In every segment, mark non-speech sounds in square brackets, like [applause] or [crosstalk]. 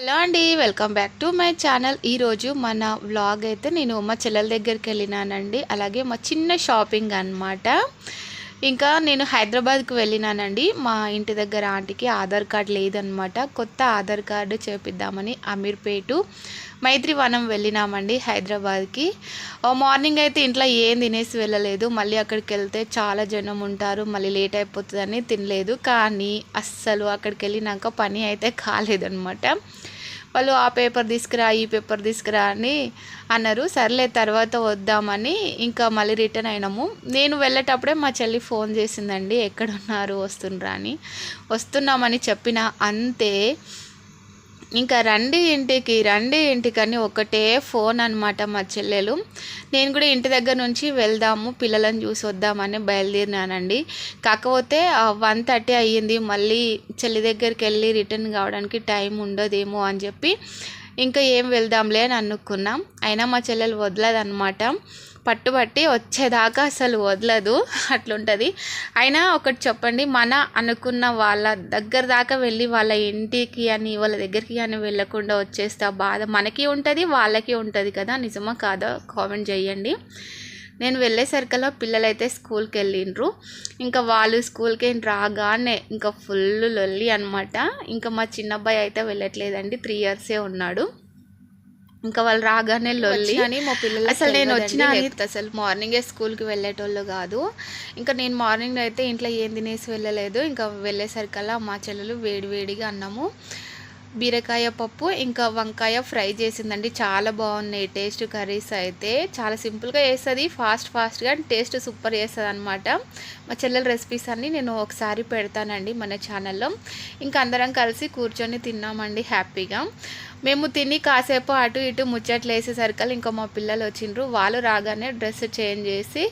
Hello అండి welcome back to my channel. ఈరోజు మన వ్లాగ్ అయితే నేను మా చెల్లెల దగ్గరికి వెళ్ళినానండి. అలాగే మా చిన్న షాపింగ్ అనమాట ఇంకా నేను హైదరాబాద్కి వెళ్ళినానండి. మా ఇంటి దగ్గర ఆంటీకి ఆధార్ కార్డ్ లేదనమాట కొత్త ఆధార్ కార్డు చేపిద్దామని అమీర్పేటు మైత్రివనం వెళ్ళినామండి హైదరాబాద్కి. మార్నింగ్ అయితే ఇంట్లో ఏం తినేసి వెళ్ళలేదు. మళ్ళీ అక్కడికి వెళ్తే చాలా జనం ఉంటారు. మళ్ళీ లేట్ అయిపోతుందని తినలేదు. కానీ అస్సలు అక్కడికి వెళ్ళినాక పని అయితే కాలేదనమాట వాళ్ళు ఆ పేపర్ తీసుకురా ఈ పేపర్ తీసుకురా అని అన్నారు. సర్లే తర్వాత వద్దామని ఇంకా మళ్ళీ రిటర్న్ అయినాము. నేను వెళ్ళేటప్పుడే మా చెల్లి ఫోన్ చేసిందండి ఎక్కడున్నారు వస్తుండ్రా అని. వస్తున్నామని చెప్పిన అంతే. ఇంకా రండి ఇంటికి రండి ఇంటికి అని ఒకటే ఫోన్ అనమాట మా చెల్లెలు. నేను కూడా ఇంటి దగ్గర నుంచి వెళ్దాము పిల్లలను చూసి వద్దామని బయలుదేరినానండి. కాకపోతే వన్ థర్టీ అయ్యింది మళ్ళీ చెల్లి దగ్గరికి వెళ్ళి రిటర్న్ కావడానికి టైం ఉండదేమో అని చెప్పి ఇంకా ఏం వెళ్దాంలే అని అనుకున్నాం. అయినా మా చెల్లెలు వదలదనమాట పట్టుబట్టి వచ్చేదాకా అసలు వదలదు. అట్లుంటుంది. అయినా ఒకటి చెప్పండి మన అనుకున్న వాళ్ళ దగ్గర దాకా వెళ్ళి వాళ్ళ ఇంటికి అని వాళ్ళ దగ్గరికి అని వెళ్ళకుండా వచ్చేస్తే బాధ మనకి ఉంటుంది వాళ్ళకి ఉంటుంది కదా? నిజమా కాదా? కామెంట్ చేయండి. నేను వెళ్ళేసరికల్లా పిల్లలైతే స్కూల్కి వెళ్ళిండ్రు. ఇంకా వాళ్ళు స్కూల్కి రాగానే ఇంకా ఫుల్ లొల్లి అనమాట ఇంకా మా చిన్నబ్బాయి అయితే వెళ్ళట్లేదండి. త్రీ ఇయర్సే ఉన్నాడు. ఇంకా వాళ్ళు రాగానే లొల్లి. అని మా పిల్లలు అసలు నేను వచ్చిన అసలు మార్నింగే స్కూల్కి వెళ్ళేటోళ్ళు కాదు. ఇంకా నేను మార్నింగ్ అయితే ఇంట్లో ఏం తినేసి వెళ్ళలేదు. ఇంకా వెళ్ళేసరికల్లా మా చెల్లెలు వేడివేడిగా అన్నాము. బీరకాయ పప్పు ఇంకా వంకాయ ఫ్రై చేసిందండి. చాలా బాగున్నాయి. టేస్ట్ కర్రీస్ అయితే చాలా సింపుల్గా వేస్తుంది ఫాస్ట్ ఫాస్ట్గా టేస్ట్ సూపర్ చేస్తుంది అనమాట మా చెల్లెల రెసిపీస్ అన్నీ నేను ఒకసారి పెడతానండి మన ఛానల్లో. ఇంకా అందరం కలిసి కూర్చొని తిన్నామండి హ్యాపీగా. మేము తిని కాసేపు అటు ఇటు ముచ్చట్లు వేసేసరికల్ ఇంకా మా పిల్లలు వచ్చిండ్రు. వాళ్ళు రాగానే డ్రెస్ చేంజ్ చేసి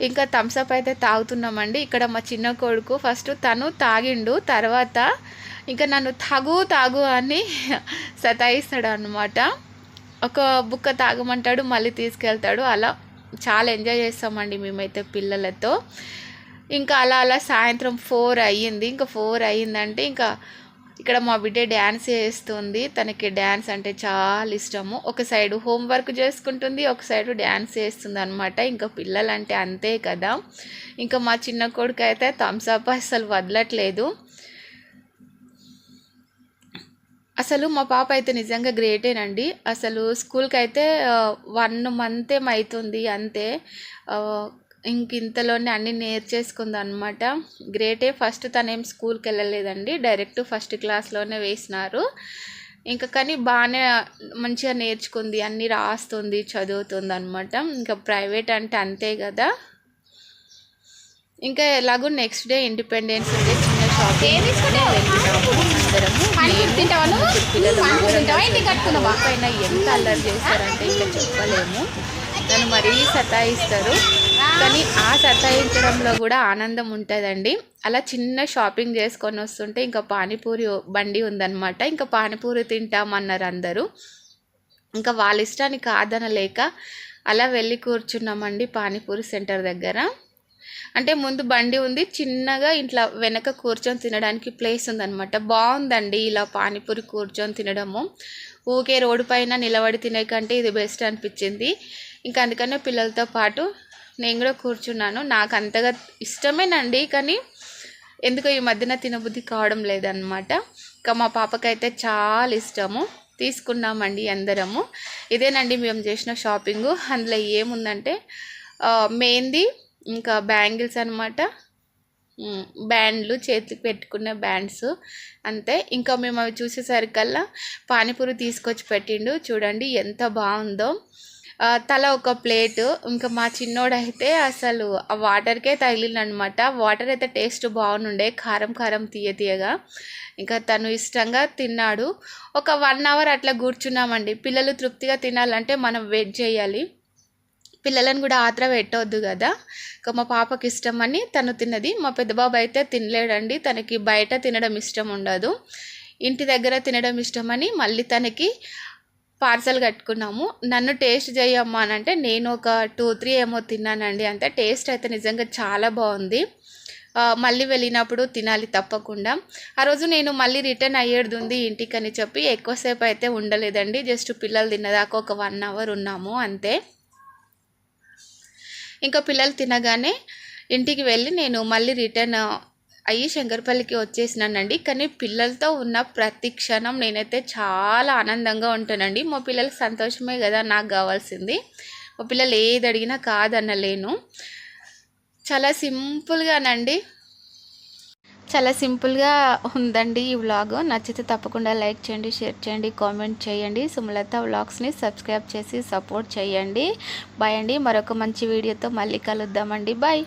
ఇంకా థమ్స్అప్ అయితే తాగుతున్నామండి. ఇక్కడ మా చిన్న కొడుకు ఫస్ట్ తను తాగిండు తర్వాత ఇంకా నన్ను తాగు తాగు అని [laughs] సతాయిస్తాడు అనమాట ఒక బుక్క తాగమంటాడు మళ్ళీ తీసుకెళ్తాడు. అలా చాలా ఎంజాయ్ చేస్తామండి మేమైతే పిల్లలతో. ఇంకా అలా అలా సాయంత్రం ఫోర్ అయ్యింది. ఇంకా ఫోర్ అయ్యిందంటే ఇంకా ఇక్కడ మా బిడ్డ డ్యాన్స్ చేస్తుంది. తనకి డ్యాన్స్ అంటే చాలా ఇష్టము. ఒక సైడ్ హోంవర్క్ చేసుకుంటుంది ఒక సైడ్ డ్యాన్స్ చేస్తుంది అనమాట ఇంకా పిల్లలంటే అంతే కదా. ఇంకా మా చిన్న కొడుకు అయితే థమ్స్అప్ అసలు వదలట్లేదు. అసలు మా పాప అయితే నిజంగా గ్రేటేనండి అసలు స్కూల్కి అయితే వన్ మంత్ ఏమవుతుంది అంతే. ఇంక ఇంతలోనే అన్నీ నేర్చేసుకుంది అనమాట గ్రేటే ఫస్ట్ తనేం స్కూల్కి వెళ్ళలేదండి డైరెక్ట్ ఫస్ట్ క్లాస్లోనే వేసినారు. ఇంకా కానీ బాగానే మంచిగా నేర్చుకుంది అన్నీ రాస్తుంది చదువుతుంది అనమాట ఇంకా ప్రైవేట్ అంటే అంతే కదా ఇంకా ఎలాగో నెక్స్ట్ డే ఇండిపెండెన్స్ డే చిన్న షాపింగ్ పిల్లలు పైన ఎంత అల్లరి చేస్తారంటే ఇంకా చెప్పలేము. నన్ను మరీ సతాయిస్తారు. కానీ ఆ సతాయించడంలో కూడా ఆనందం ఉంటుందండి. అలా చిన్న షాపింగ్ చేసుకొని వస్తుంటే ఇంకా పానీపూరి బండి ఉందన్నమాట. ఇంకా పానీపూరి తింటామన్నారు అందరూ ఇంకా వాళ్ళ ఇష్టాన్ని కాదనలేక అలా వెళ్ళి కూర్చున్నామండి పానీపూరి సెంటర్ దగ్గర. అంటే ముందు బండి ఉంది చిన్నగా ఇంట్లో వెనక కూర్చొని తినడానికి ప్లేస్ ఉందన్నమాట. బాగుందండి ఇలా పానీపూరి కూర్చొని తినడము. ఊకే రోడ్డు పైన నిలబడి తినే కంటే ఇది బెస్ట్ అనిపించింది. ఇంకా అందుకనే పిల్లలతో పాటు నేను కూడా కూర్చున్నాను. నాకు అంతగా ఇష్టమేనండి కానీ ఎందుకో ఈ మధ్యన తినబుద్ధి కావడం లేదనమాట ఇంకా మా పాపకైతే చాలా ఇష్టము. తీసుకున్నామండి అందరము. ఇదేనండి మేము చేసిన షాపింగు. అందులో ఏముందంటే మెహందీ ఇంకా బ్యాంగిల్స్ అనమాట బ్యాండ్లు చేతికి పెట్టుకునే బ్యాండ్స్ అంతే. ఇంకా మేము అవి చూసేసరికల్లా పానీపూరి తీసుకొచ్చి పెట్టిండు. చూడండి ఎంత బాగుందో. తల ఒక ప్లేట్. ఇంకా మా చిన్నోడైతే అసలు ఆ వాటర్కే తగిలిందనమాట వాటర్ అయితే టేస్ట్ బాగుండే కారం కారం తీయ తీయగా. ఇంకా తను ఇష్టంగా తిన్నాడు. ఒక వన్ అవర్ అట్లా కూర్చున్నామండి. పిల్లలు తృప్తిగా తినాలంటే మనం వెయిట్ చేయాలి. పిల్లలను కూడా ఆత్ర పెట్టవద్దు కదా. ఇక మా పాపకి ఇష్టం అని తను తిన్నది. మా పెద్ద బాబు అయితే తినలేడండి. తనకి బయట తినడం ఇష్టం ఉండదు. ఇంటి దగ్గర తినడం ఇష్టమని మళ్ళీ తనకి పార్సల్ కట్టుకున్నాము. నన్ను టేస్ట్ చేయమ్మా అని అంటే నేను ఒక టూ త్రీ ఏమో తిన్నానండి. అంతే టేస్ట్ అయితే నిజంగా చాలా బాగుంది. మళ్ళీ వెళ్ళినప్పుడు తినాలి తప్పకుండా. ఆ రోజు నేను మళ్ళీ రిటర్న్ అయ్యేది ఉంది ఇంటికని చెప్పి ఎక్కువసేపు అయితే ఉండలేదండి. జస్ట్ పిల్లలు తిన్నదాకా ఒక వన్ అవర్ ఉన్నాము అంతే. ఇంకా పిల్లలు తినగానే ఇంటికి వెళ్ళి నేను మళ్ళీ రిటర్న్ అయ్యి శంకరపల్లికి వచ్చేసినానండి. కానీ పిల్లలతో ఉన్న ప్రతి క్షణం నేనైతే చాలా ఆనందంగా ఉంటానండి. మా పిల్లలకి సంతోషమే కదా నాకు కావాల్సింది. మా పిల్లలు ఏది అడిగినా కాదనలేను. చాలా సింపుల్గానండి. చాలా సింపుల్గా ఉందండి ఈ వ్లాగ్. నచ్చితే తప్పకుండా లైక్ చేయండి షేర్ చేయండి కామెంట్ చేయండి. సుమలత వ్లాగ్స్ని సబ్స్క్రైబ్ చేసి సపోర్ట్ చేయండి. బాయ్ అండి. మరొక మంచి వీడియోతో మళ్ళీ కలుద్దామండి. బాయ్.